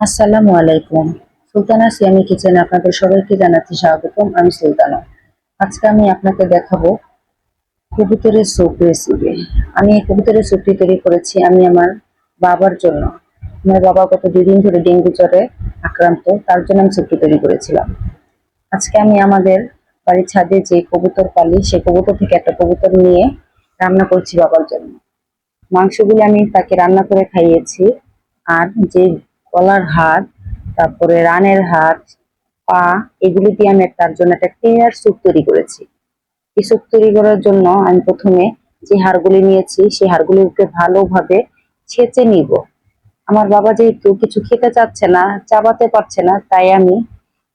আসসালামু আলাইকুম। সুলতানা সিয়ামি কিচেনে আপনাদের সবাইকে জানাচ্ছি স্বাগতম, আমি সুলতানা। আজকে আমি আপনাকে দেখাবো কবুতরের স্যুপ রেসিপি আমি এই কবুতরের স্যুপটি তৈরি করেছি আমি আমার বাবার জন্য। আমার বাবা গত দুই দিন ধরে ডেঙ্গু জ্বরে আক্রান্ত, তার জন্য আমি স্যুপটি তৈরি করেছিলাম। আজকে আমি আমাদের বাড়ির ছাদে যে কবুতর পালি, সেই কবুতর থেকে একটা কবুতর নিয়ে রান্না করছি বাবার জন্য। মাংসগুলো আমি তাকে রান্না করে খাইয়েছি, আর যে গলার হাত, তারপরে রানের হাত, পা এগুলি দিয়ে আমি তার জন্য একটা ক্লিয়ার স্যুপ তৈরি করেছি। এই স্যুপ তৈরি করার জন্য আমি প্রথমে যে হাড়গুলি নিয়েছি, সেই হাড়গুলিকে ভালোভাবে ছেঁচে নিব। আমার বাবা যেহেতু কিছু খেতে চাচ্ছে না, চাবাতে পারছে না, তাই আমি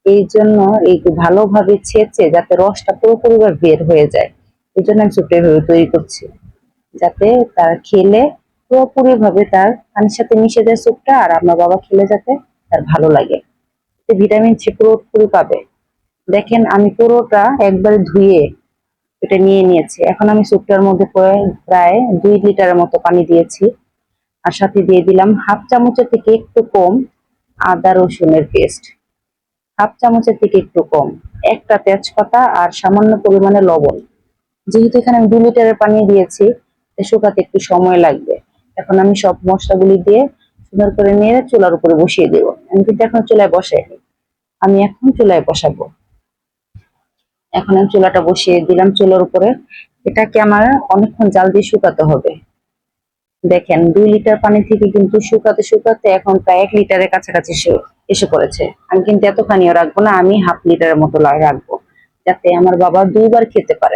এই জন্য এই ভালোভাবে ছেঁচে যাতে রসটা পুরোপুরি বের হয়ে যায়, এই জন্য আমি এভাবে তৈরি করছি। যাতে তার খেলে পুরোপুরি ভাবে তার পানির সাথে মিশে যায় স্যুপটা আর আপনার বাবা খেলে যাতে তার ভালো লাগে। ভিটামিন সি পুরোপুরি পাবে। দেখেন, আমি পুরোটা একবারে ধুয়ে এটা নিয়ে নিয়েছি। এখন আমি স্যুপটার মধ্যে প্রায়- প্রায় দুই লিটারের মতো পানি দিয়েছি। আর সাথে দিয়ে দিলাম হাফ চামচের থেকে একটু কম আদা রসুনের পেস্ট। হাফ চামচের থেকে একটু কম, একটা তেজপাতা আর সামান্য পরিমাণে লবণ। যেহেতু এখানে আমি দু লিটারের পানি দিয়েছি শুকাতে একটু সময় লাগবে। এখন আমি সব মশলাগুলি দিয়ে সুন্দর করে নিয়ে চুলার উপরে বসিয়ে দেব। আমি কিন্তু এখন চুলায় বসাইনি। আমি এখন চুলায় বসাবো। এখন আমি চুলাটা বসিয়ে দিলাম চুলার উপরে। এটাকে আমার অনেকক্ষণ জাল দিয়ে শুকাতে হবে। দেখেন, দুই লিটার পানি থেকে কিন্তু শুকাতে শুকাতে এখন প্রায় এক লিটারের কাছাকাছি এসে- পড়েছে। আমি কিন্তু এতখানিও রাখব না, আমি হাফ লিটারের মতো রাখব। যাতে আমার বাবা দুইবার খেতে পারে।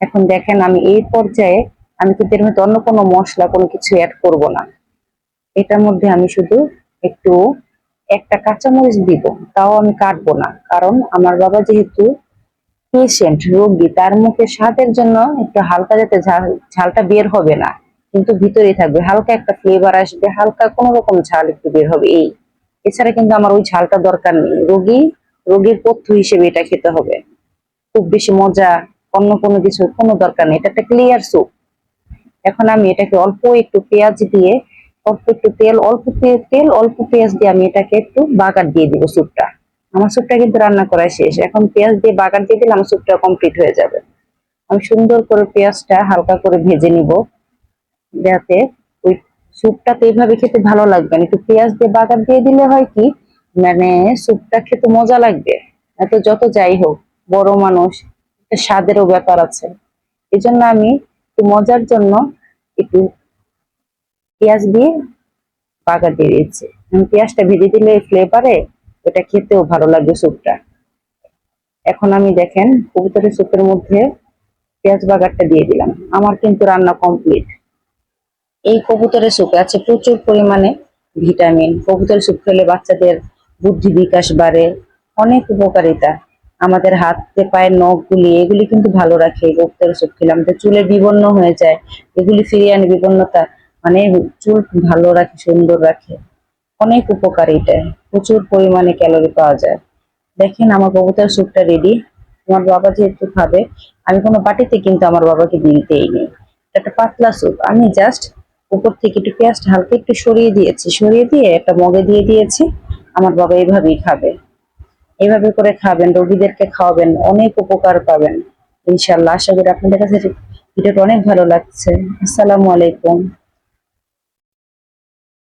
এখন দেখেন, আমি এই পর্যায়ে আমি কিন্তু এর মধ্যে অন্য কোনো মশলা, কোনো কিছু অ্যাড করব না। এটার মধ্যে আমি শুধু একটু, একটা কাঁচামরিচ দিব, তাও আমি কাটবো না। কারণ আমার বাবা যেহেতু পেশেন্ট রোগী, তার মুখে স্বাদের জন্য একটু হালকা যাতে ঝাল, ঝালটা বের হবে না, কিন্তু ভিতরেই থাকবে। হালকা একটা ফ্লেভার আসবে, হালকা কোনো রকম ঝাল একটু বের হবে এই। এছাড়া কিন্তু আমার ওই ঝালটা দরকার নেই। রোগী, রোগীর পথ্য হিসেবে এটা খেতে হবে। খুব বেশি মজা, অন্য কোনো কিছু কোনো দরকার নেই। এটা একটা ক্লিয়ার স্যুপ এখন আমি এটাকে অল্প একটু পেঁয়াজ দিয়ে, অল্প একটু তেল, অল্প তেল, অল্প পেঁয়াজ দিয়ে আমি এটাকে একটু বাগার দিয়ে দিব স্যুপটা। আমার স্যুপটা কিন্তু রান্না করা শেষ। এখন পেঁয়াজ দিয়ে বাগার দিয়ে দিলে আমার স্যুপটা কমপ্লিট হয়ে যাবে। আমি সুন্দর করে পেঁয়াজটা হালকা করে ভেজে নিব, যাতে ওই স্যুপটা তো এইভাবে খেতে ভালো লাগবে না। একটু পেঁয়াজ দিয়ে বাগার দিয়ে দিলে হয় কি মানে স্যুপটা খেতে মজা লাগবে। এত যত যাই হোক, বড় মানুষ স্বাদেরও ব্যাপার আছে। এই জন্য আমি একটু মজার জন্য একটু পেঁয়াজ দিয়ে বাগার দিয়ে আমি পেঁয়াজটা ভেজে দিলে ফ্লেভারে ওটা খেতেও ভালো লাগবে স্যুপটা। এখন আমি দেখেন কবুতরের স্যুপের মধ্যে পেঁয়াজ বাগারটা দিয়ে দিলাম। আমার কিন্তু রান্না কমপ্লিট এই কবুতরের স্যুপে আছে প্রচুর পরিমাণে ভিটামিন। কবুতরের স্যুপ খেলে বাচ্চাদের বুদ্ধি বিকাশ বাড়ে, অনেক উপকারিতা। আমাদের হাতে, পায়ের নখগুলি, এগুলি কিন্তু ভালো রাখে কবুতরের স্যুপ খেলে আমাদের চুলের বিবর্ণ হয়ে যায়, এগুলি ফিরিয়ে আনে। বিবর্ণতা মানে চুল ভালো রাখে, সুন্দর রাখে। অনেক উপকার এটা। প্রচুর পরিমাণে ক্যালোরি পাওয়া যায়। দেখেন, আমার কবুতরের স্যুপটা রেডি আমার বাবা যেহেতু খাবে, আমি কোনো বাটিতে কিন্তু আমার বাবাকে দিতেই এটা একটা পাতলা স্যুপ। আমি জাস্ট উপর থেকে একটু পেঁয়াজটা হালকা একটু সরিয়ে দিয়েছি। সরিয়ে দিয়ে একটা মগে দিয়ে দিয়েছি। আমার বাবা এইভাবেই খাবে। এইভাবে করে খাবেন, রোগীদেরকে খাওয়াবেন, অনেক উপকার পাবেন। ইনশাল্লাহ আশা করি আপনাদের কাছে ভিডিওটা অনেক ভালো লাগছে। আসসালামু আলাইকুম।